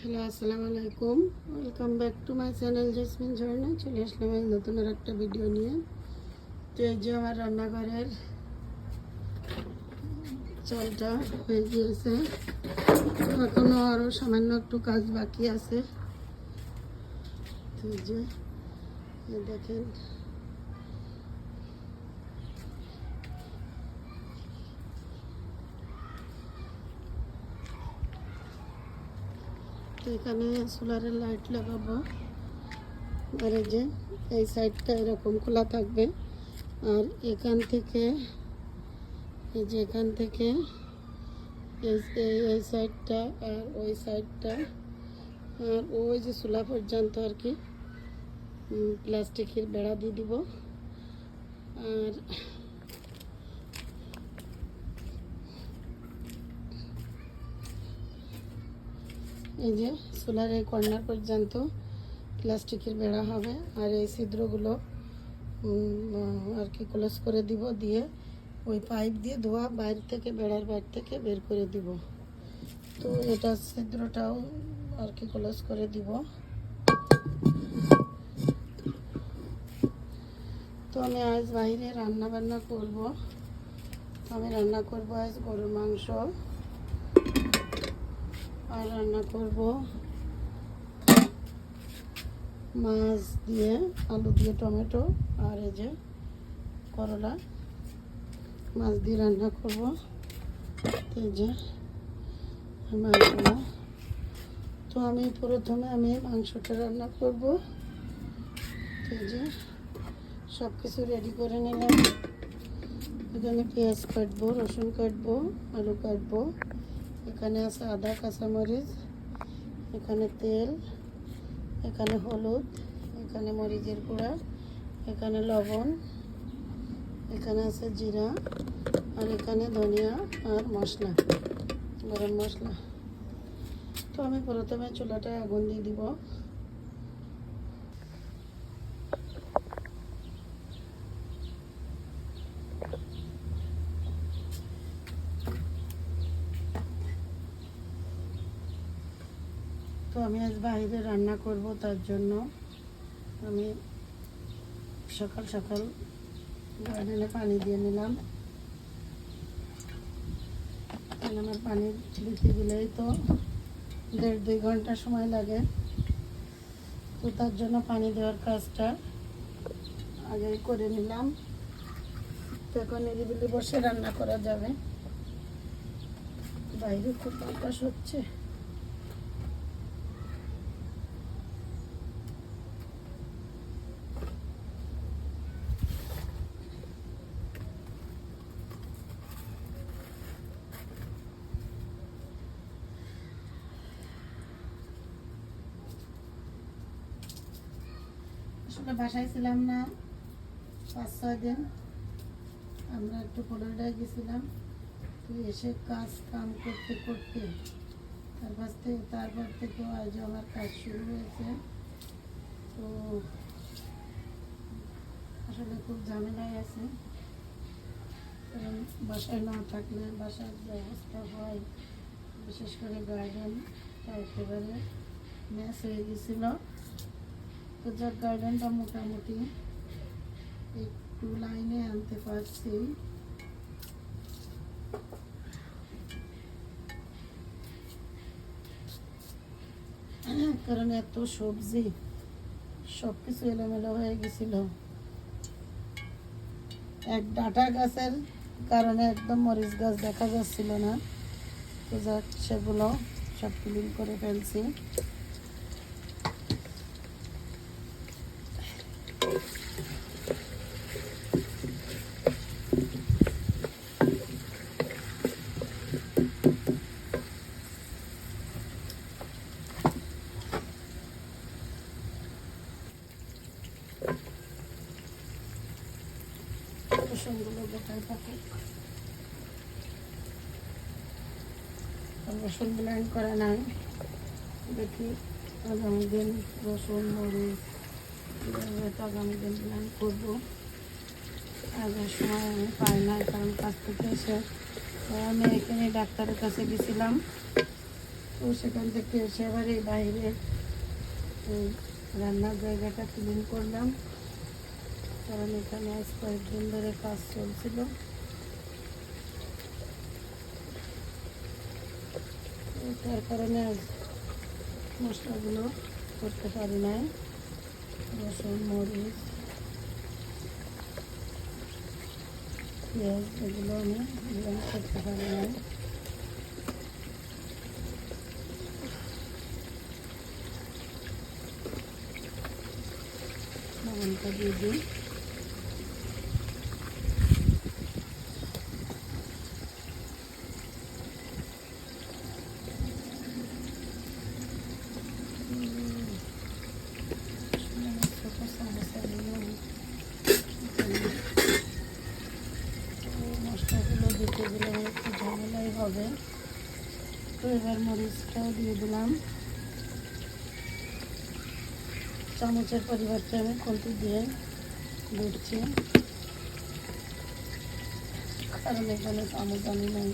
Hello, আসসালামু আলাইকুম। Welcome back to my channel Jesmin Jharna চলে আসলাম এই নতুন আর একটা ভিডিও নিয়ে। তো এই যে আমার রান্নাঘরের চালটা হয়ে গিয়েছে। এখনও আরও সামান্য একটু কাজ বাকি আছে। তো যে দেখেন। এখানে সোলারের লাইট লাগাবো। আর এই যে এই সাইডটা এরকম খোলা থাকবে। আর এখান থেকে এই যে এখান থেকে এই এই- এই সাইডটা আর ওই সাইডটা আর ওই যে চুলা পর্যন্ত আর কি উম, প্লাস্টিকের বেড়া দিয়ে দিব। আর এই যে সোলার এই কর্নার পর্যন্ত প্লাস্টিকের বেড়া হবে, আর এই ছিদ্রগুলো আর কি ক্লোজ করে দিব, দিয়ে ওই পাইপ দিয়ে ধোয়া বাইরে থেকে, বেড়ার বাইরে থেকে বের করে দিব। তো এটা ছিদ্রটাও আর কি ক্লোজ করে দিব। তো আমি আজ বাইরে রান্না বান্না করব। আমি রান্না করব আজ গরুর মাংস। আর রান্না করব। মাছ দিয়ে, আলু দিয়ে টমেটো আর এই যে করলা। মাছ দিয়ে রান্না করব। এই যে মাছগুলো। তো আমি প্রথমে আমি মাংসটা রান্না করব। এই যে সব কিছু রেডি করে নিলাম। এখানে পেঁয়াজ কাটবো, রসুন কাটবো, আলু কাটবো। এখানে আছে আদা, কাঁচামরিচ, এখানে তেল, এখানে হলুদ, এখানে মরিচের গুঁড়া, এখানে লবণ, এখানে আছে জিরা, আর এখানে ধনিয়া আর মশলা, গরম মশলা। তো আমি প্রথমে চুলাটায় আগুন দিয়ে দিব। আমি আজ বাইরে রান্না করব, তার জন্য আমি সকাল সকাল গার্ডেনে পানি দিয়ে নিলাম। আমার পানি দিতে গেলেই তো দেড় দুই ঘণ্টা সময় লাগে। তো তার জন্য পানি দেওয়ার কাজটা আগেই করে নিলাম। তো এখন নিরিবিলি বসে রান্না করা যাবে। বাইরে খুব বাতাস হচ্ছে আসলে বাসায় ছিলাম না, পাঁচ, ছয় দিন। আমরা একটু ফ্লোরিডায় গেছিলাম। তো এসে কাজ কাম করতে করতে তার তারপর থেকে তারপর থেকে আজ আমার কাজ শুরু হয়েছে। তো আসলে খুব ঝামেলায় আছে। কারণ বাসায় না থাকলে বাসার যে অবস্থা হয়, বিশেষ করে গার্ডেনটা একেবারে ম্যাচ হয়ে গেছিল। যার গার্ডেনটা মোটামুটি একটু লাইনে আনতে পারছি। কারণ এত সবজি সব কিছু এলোমেলো হয়ে গেছিল। এক ডাটা গাছের কারণে একদম মরিচ গাছ দেখা যাচ্ছিল না। তো যাক, সেগুলো সব ক্লিন করে ফেলছি রসুনগুলো গোটায় থাকুক আর রসুন ব্লেন্ড করা নাই। দেখি আগামী দিন রসুন, মরিচ আগামী দিন ব্লেন্ড করব। আগের সময় আমি পাই না কারণ কাছ থেকে এসে আমি এখানে ডাক্তারের কাছে গেছিলাম। তো তো সেখান থেকে এসে আবার এই বাইরে রান্নার জায়গাটা ক্লিন করলাম। কারণ এখানে আজ কয়েকদিন ধরে কাজ চলছিল। তার কারণে আজ মশলাগুলো করতে পারি নাই। রসুন, মরিচ, পেঁয়াজ, এগুলো আমি করতে পারি নাই। লবণটা দিয়ে দিই ছোটো সমস্যাগুলো মশলাগুলো দিতে গেলে আমার একটু ঝামেলাই হবে। তো এবার মরিচটাও দিয়ে দিলাম। চামচের পরিবর্তে আমি কলটি দিয়ে দিচ্ছি কারণ এখানে চামচ আমি নাই।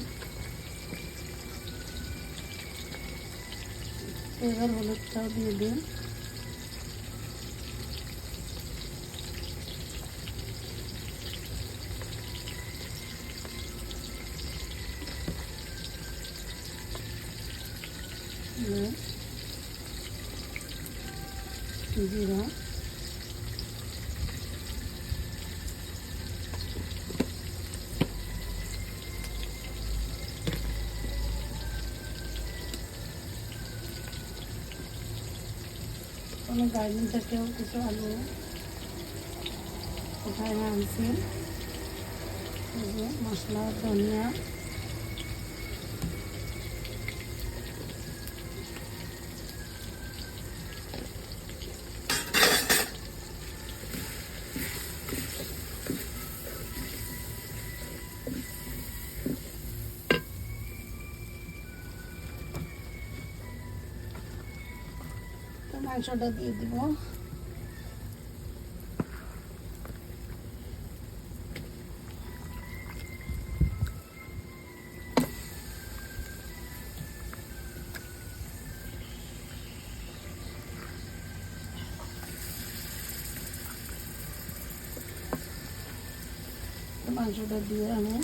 এবার হলুদটাও দিয়ে দিন জিরা কোনো গার্ডেন থেকেও কিছু আলু কোথায় আনছি। মশলা ধনিয়া মাংসটা দিয়ে দিব তো মাংসটা দিয়ে আমি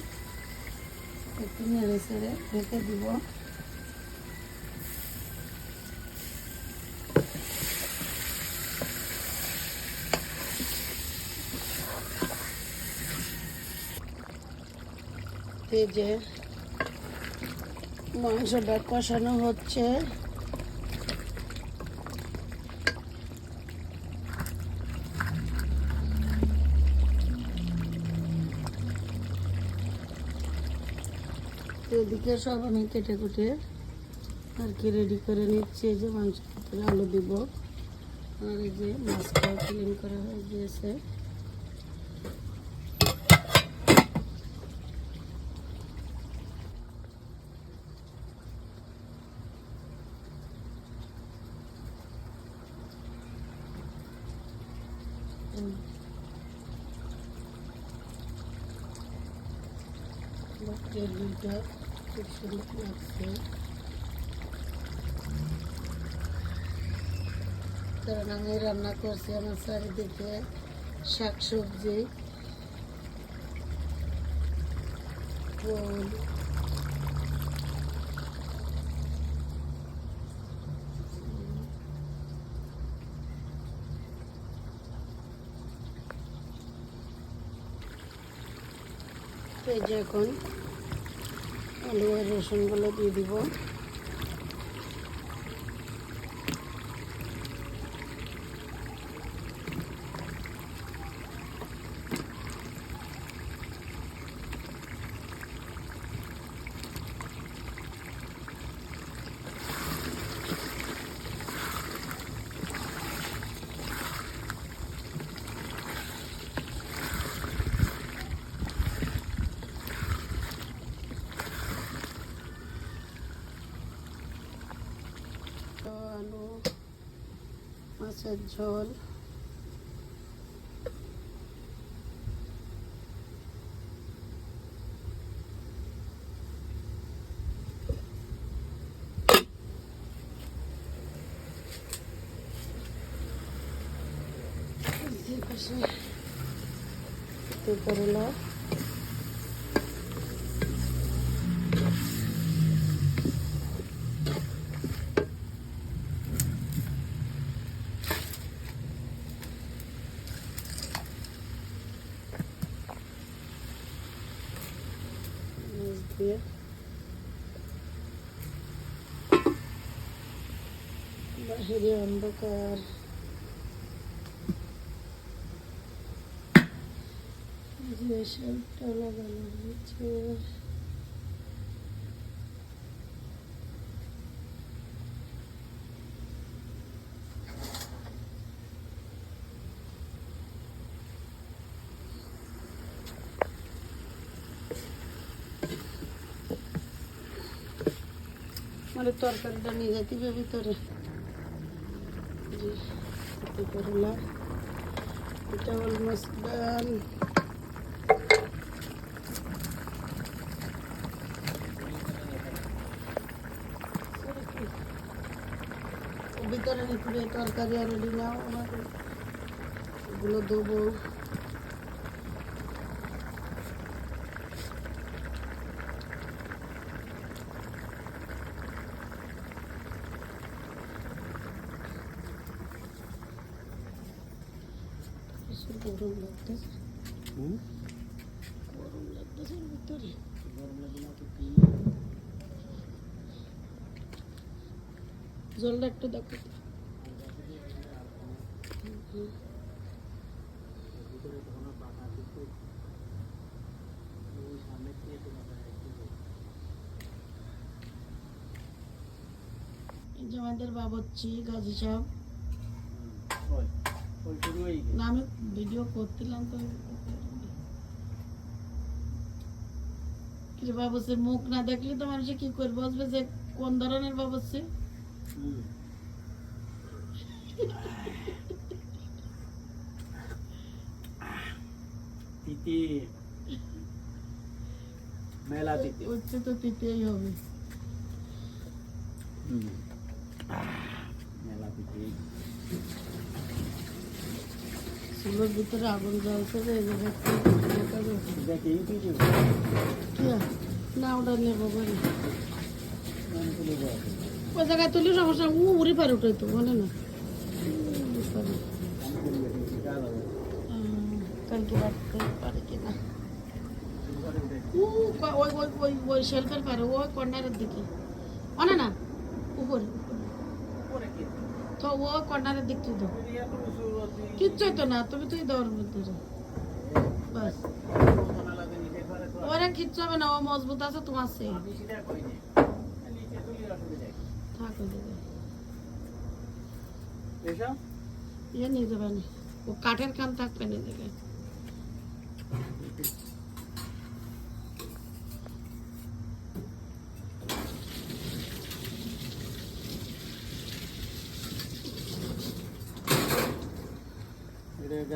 একটু নেড়ে চেড়ে রেখে দিব এই যে মাংসটা কষানো হচ্ছে। এদিকে সব আমি কেটে কুটে আর কি রেডি করে নিচ্ছি। যে মাংস ভিতরে আলু দিব। আর এই যে মাছটাও ক্লিন করা হয়ে গিয়েছে। গ্রেভিটা খুব সুন্দর লাগছে কারণ আমি রান্না করছি আমার চারিদিকে শাক সবজি ফুল এই এখন আলু আর রসুনগুলো দিয়ে দিব। আলু মাছের ঝোল। করলা বাহিরে অন্ধকার। যে লাগানো হয়েছে। মানে তরকারিটা নিয়ে যেতে ভিতরে। এতে করলা এটা অলমোস্ট ডান ভিতরে ভিতরে তরকারি আর রেডি নাও আমাকে এগুলো দেবো প্রচুর গরম লাগতেছে গরম লাগতেছে এর ভিতরে? জলটা একটু দেখো। আমাদের বাবচ্চি গাজী সাহেব। আমি ভিডিও করছিলাম তো। কিছু বাবুসের মুখ না দেখলে তো মানুষে কি করে বসবে যে কোন ধরনের বাবুসে তিতি। মেলা তিতি। হচ্ছে তো তিতেই হবে। মেলা তিতি। চুলোর ভিতরে আগুন জ্বলছে রে এই যে দেখতে দেখা যাচ্ছে। দেখি ইউটিউবে কি? আর? না, ওটা নেব বলি দেওয়া ওই জায়গায় তুলি সমস্যা উ, উড়ি পারে উঠে তো, বলে না। কালকে পারে। কিনা ক- ওই ওই ওই না, উপরে উপরে। তো ও কর্নারের দিক তুই দাও। কিচ্ছুই তো না তুমি তুই দৌড় ভিতরে বাস। ওরা কিচ্ছু হবে না ও মজবুত আছে তোমার সেই? থাকো দেবে ইয়ে নিয়ে যাবে না। ও কাঠের কান থাকবে না দেবে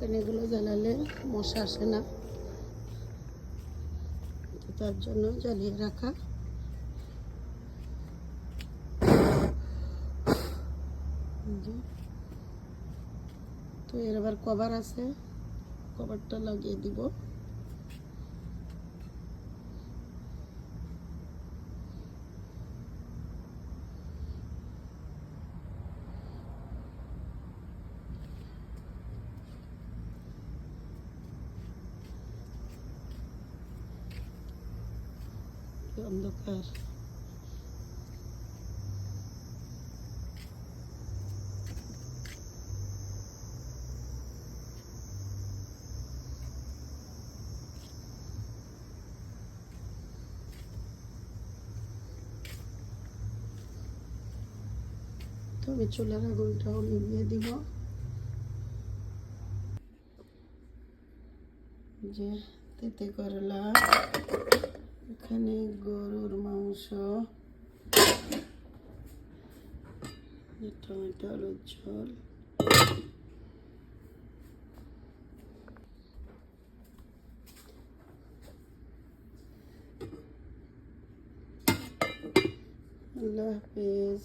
কারণ এগুলো জ্বালালে মশা আসে না। তার জন্য জ্বালিয়ে রাখা। তো এর আবার কভার আছে। কভারটা লাগিয়ে দিব। Tomé chulera goltrao ni bien te. এখানে গরুর মাংস টমেটো আলুর ঝোল। আল্লাহ হাফেজ।